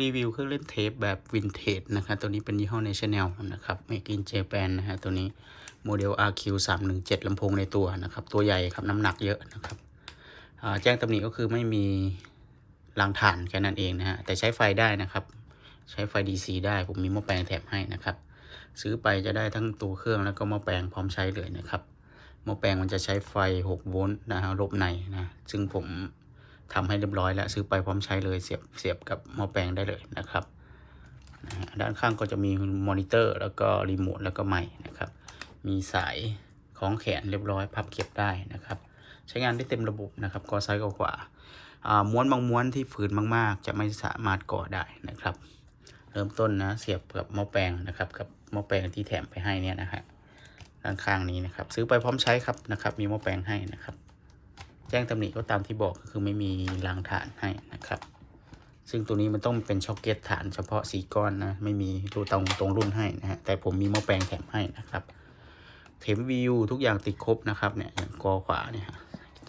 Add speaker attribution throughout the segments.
Speaker 1: รีวิวเครื่องเล่นเทปแบบวินเทจนะครับตัวนี้เป็นยี่ห้อ National นะครับ Make in Japan นะฮะตัวนี้โมเดล RQ 3 1 7ลำโพงในตัวนะครับ ตัวใหญ่ครับน้ำหนักเยอะนะครับแจ้งตำหนิก็คือไม่มีรางถ่านแค่นั้นเองนะฮะแต่ใช้ไฟได้นะครับ ใช้ไฟ DC ได้ผมมีหม้อแปลงแถมให้นะครับ ซื้อไปจะได้ทั้งตัวเครื่องแล้วก็หม้อแปลงพร้อมใช้เลยนะครับหม้อแปลงมันจะใช้ไฟ 6 โวลต์นะฮะลบในนะซึ่งผม ทำให้เรียบร้อยแล้วซื้อไปพร้อมใช้เลยเสียบเสียบกับหม้อแปลงได้เลยนะครับด้านข้างก็จะมีมอนิเตอร์แล้วก็รีโมทแล้วก็ไมค์นะครับ มีสายของแขนเรียบร้อยพับเก็บได้นะครับ ใช้งานได้เต็มระบบนะครับกอซ้ายกอขวาอ่าม้วนบางม้วนที่ฝืนมาก ๆ จะไม่สามารถก่อได้นะครับ เริ่มต้นนะเสียบกับหม้อแปลงนะครับกับหม้อแปลงที่แถมไปให้เนี่ยนะฮะด้านข้างนี้นะครับ ซื้อไปพร้อมใช้ครับนะครับ มีหม้อแปลงให้นะครับ แจ้งตำหนิก็ตามที่บอกก็คือไม่มีรางฐานให้นะครับ ซึ่งตัวนี้มันต้องเป็นช็อคเก็ตฐานเฉพาะสีก้อนนะ ไม่มีตัวตรงตรงรุ่นให้นะฮะ แต่ผมมีหม้อแปลงแถมให้นะครับเข็มวิวทุกอย่างติดครบนะครับเนี่ยอย่างกอขวาเนี่ย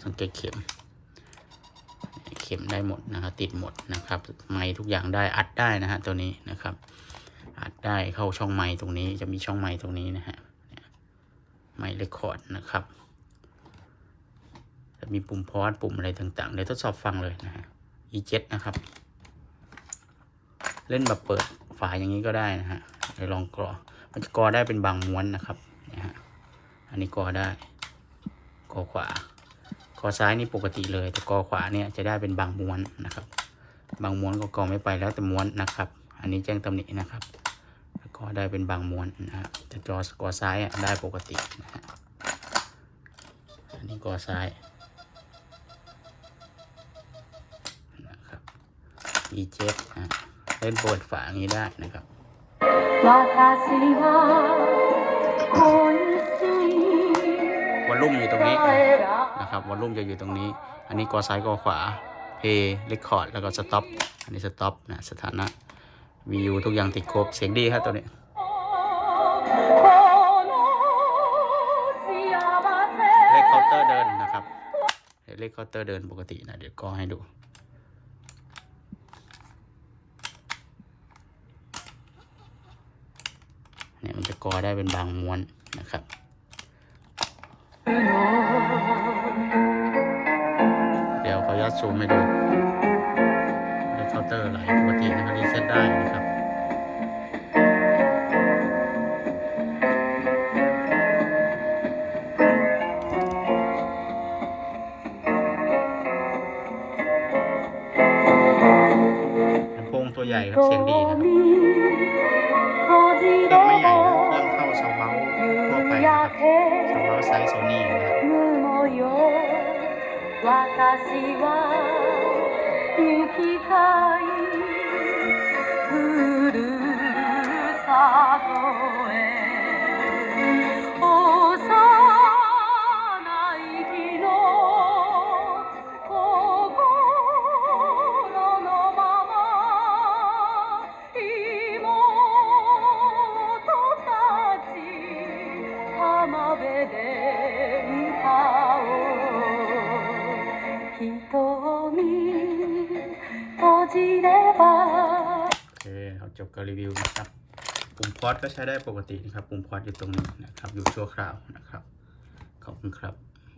Speaker 1: สังเกตเข็ม เข็มได้หมดนะครับติดหมดนะครับ ไม้ทุกอย่างได้อัดได้นะฮะตัวนี้นะครับ อัดได้เข้าช่องไม้ตรงนี้จะมีช่องไม้ตรงนี้นะฮะไมค์เรคคอร์ดนะครับ จะมีปุ่มพอสปุ่มอะไรต่างๆเดี๋ยวทดสอบฟังเลยนะฮะ E7 นะครับ เล่นแบบเปิดฝาอย่างนี้ก็ได้นะฮะเดี๋ยวลองกรอมันจะกรอได้เป็นบางม้วนนะครับนี่ฮะอันนี้กรอได้กรอขวากรอซ้ายนี่ปกติเลย แต่กรอขวาเนี่ยจะได้เป็นบางม้วนนะครับ บางม้วนก็กรอไม่ไปแล้วแต่ม้วนนะครับ อันนี้แจ้งตำหนินะครับก็ได้เป็นบางม้วนนะครับแต่จอกอซ้ายอะได้ปกตินะฮะอันนี้กอซ้ายนะครับ คีเจ็นะเล่นเปิดฝาอย่างนี้ได้นะครับวอลลุ่มอยู่ตรงนี้นะครับวอลลุ่มจะอยู่ตรงนี้ อันนี้กอซ้ายกอขวาเพย์เรคคอร์ดแล้วก็สต็อปอันนี้สต็อปนะสถานะวิวทุกอย่างติดครบเสียงดีครับตัวนี้เลขเคาน์เตอร์เดินนะครับเลขเคาน์เตอร์เดินปกตินะเดี๋ยวก็ให้ดู เนี่ยมันจะกอได้เป็นบางม้วนนะครับเดี๋ยวขออนุญาตซูมให้ดูเลขเคาน์เตอร์ไหลปกตินะครับรีเซ็ตได้นะครับลำโพงตัวใหญ่ครับเสียงดีครับ 最初
Speaker 2: に雲よ。私は生きたい。
Speaker 1: จบการรีวิวนะครับ ปุ่มพอดก็ใช้ได้ปกตินะครับ ปุ่มพอดอยู่ตรงนี้นะครับ อยู่ชั่วคราวนะครับ ขอบคุณครับ